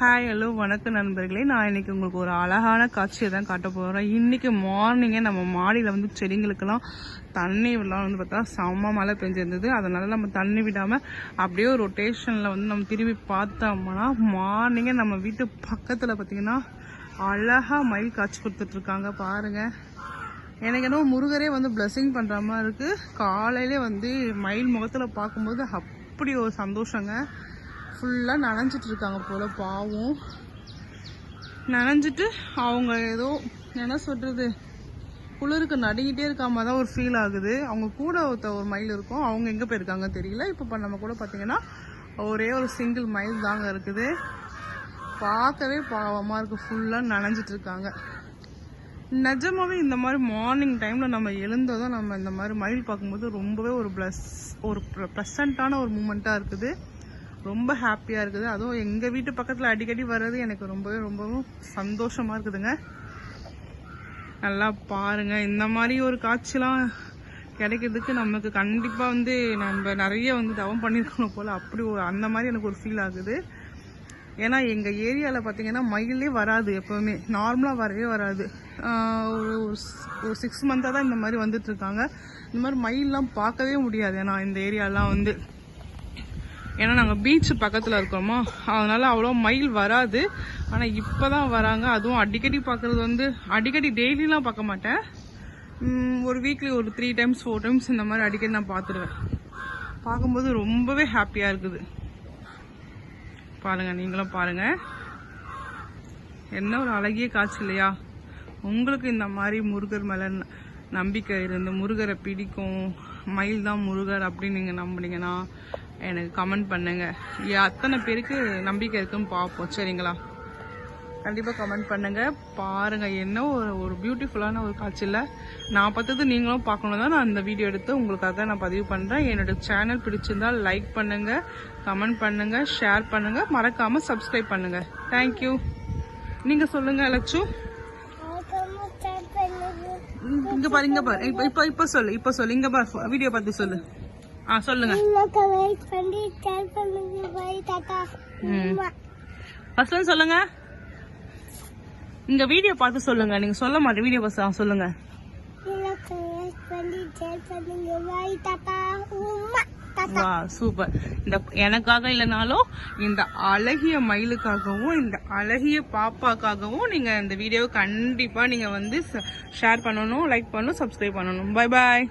Hi hello வணக்கம் நண்பர்களே. நான் இன்னைக்கு உங்களுக்கு ஒரு அழகான காட்சியை தான் காட்ட போகிறேன் இன்றைக்கி மார்னிங்கே நம்ம மாடியில் வந்து செடிங்களுக்கெல்லாம் தண்ணி விடலாம் வந்து பார்த்தா செம்ம மழை பெஞ்சிருந்தது. அதனால் நம்ம தண்ணி விடாமல் அப்படியே ஒரு ரொட்டேஷனில் வந்து நம்ம திரும்பி பார்த்தோம்னா மார்னிங்கே நம்ம வீட்டு பக்கத்தில் பார்த்திங்கன்னா அழகாக மயில் காய்ச்சி கொடுத்துட்ருக்காங்க பாருங்கள் எனக்கு என்னவோ முருகரே வந்து பிளஸ்ஸிங் பண்ணுற மாதிரி இருக்குது காலையிலே வந்து மயில் முகத்தில் பார்க்கும்போது அப்படி ஒரு சந்தோஷங்க. ஃபுல்லாக நனைஞ்சிட்டு இருக்காங்க போல் பாவம். நனைஞ்சிட்டு அவங்க ஏதோ என்ன சொல்கிறது குளிருக்கு நடுங்கிட்டே இருக்காம தான் ஒரு ஃபீல் ஆகுது. அவங்க கூட ஒருத்த ஒரு மயில் இருக்கும். அவங்க எங்கே போயிருக்காங்க தெரியல. இப்போ நம்ம கூட பார்த்தீங்கன்னா ஒரே ஒரு சிங்கிள் மயில் தாங்க இருக்குது. பார்க்கவே பாவமாக இருக்குது ஃபுல்லாக நனைஞ்சிட்டு இருக்காங்க இந்த மாதிரி மார்னிங் டைமில் நம்ம எழுந்ததும் நம்ம இந்த மாதிரி மயில் பார்க்கும்போது ரொம்பவே ஒரு ப்ளஸ் ஒரு ப்ளசண்ட்டான ஒரு மூமெண்ட்டாக இருக்குது. ரொம்ப ஹாப்பியாக இருக்குது. அதுவும் எங்கள் வீட்டு பக்கத்தில் அடிக்கடி வர்றது எனக்கு ரொம்பவே ரொம்பவும் சந்தோஷமாக இருக்குதுங்க. நல்லா பாருங்க. இந்த மாதிரி ஒரு காட்சிலாம் கிடைக்கிறதுக்கு நமக்கு கண்டிப்பாக வந்து நம்ம நிறைய வந்து தவம் பண்ணியிருக்கணும் போல். அப்படி ஒரு அந்த மாதிரி எனக்கு ஒரு ஃபீல் ஆகுது. ஏன்னா எங்கள் ஏரியாவில் பார்த்தீங்கன்னா மயிலே வராது எப்போவுமே. நார்மலாக வரவே வராது. ஒரு ஒரு சிக்ஸ் மந்த்தாக தான் இந்த மாதிரி வந்துட்டுருக்காங்க இந்த மாதிரி மயிலெலாம் பார்க்கவே முடியாது. ஏன்னா இந்த ஏரியாலாம் வந்து ஏன்னா நாங்கள் பீச் பக்கத்தில் இருக்கோமா. அதனால அவ்வளோ மயில் வராது. ஆனால் இப்போ தான் வராங்க. அதுவும் அடிக்கடி பார்க்குறது வந்து அடிக்கடி டெய்லிலாம் பார்க்க மாட்டேன். ஒரு வீக்லி ஒரு த்ரீ டைம்ஸ் ஃபோர் டைம்ஸ் இந்த மாதிரி அடிக்கடி நான் பார்த்துருவேன் பார்க்கும்போது ரொம்பவே ஹாப்பியாக இருக்குது. பாருங்கள் நீங்களும் பாருங்கள் என்ன ஒரு அழகிய காட்சி இல்லையா? உங்களுக்கு இந்த மாதிரி முருகர் மேலே ந- நம்பிக்கை இருந்து முருகரை பிடிக்கும் மயில் தான் முருகர் அப்படின்னு நீங்கள் நம்புனீங்கன்னா எனக்கு கமெண்ட் பண்ணுங்க. ஏ- அத்தனை பேருக்கு நம்பிக்கை இருக்குன்னு பார்ப்போம். சரிங்களா? கண்டிப்பாக கமெண்ட் பண்ணுங்க. பாருங்க என்ன ஒரு ஒரு பியூட்டிஃபுல்லான ஒரு காட்சியில் நான் பார்த்தது நீங்களும் பார்க்கணும் தான். நான் இந்த வீடியோ எடுத்து உங்களுக்காக நான் பதிவு பண்ணுறேன் என்னோட சேனல் பிடிச்சிருந்தா லைக் பண்ணுங்க கமெண்ட் பண்ணுங்க ஷேர் பண்ணுங்க. மறக்காம சப்ஸ்கிரைப் பண்ணுங்க. தேங்க்யூ நீங்க சொல்லுங்க லட்சு. இங்க பாரு இங்க பாரு. இப்ப இப்ப இப்ப சொல்லு இப்ப சொல்லு. இங்க பாரு வீடியோ பார்த்து சொல்லு. ஆ சொல்லுங்க. ஃபர்ஸ்ட் சொல்லுங்க. இங்க வீடியோ பார்த்து சொல்லுங்க. நீங்க சொல்ல மாட்டேன் வீடியோ பார்த்து சொல்லுங்க. வா சூப்பர் இந்த எனக்காக இல்லைனாலும் இந்த அழகிய மயிலுக்காகவும் இந்த அழகிய பாப்பாக்காகவும் நீங்க இந்த வீடியோவை கண்டிப்பா நீங்க வந்து ஷேர் பண்ணணும் லைக் பண்ணணும் சப்ஸ்கிரைப் பண்ணணும். Bye bye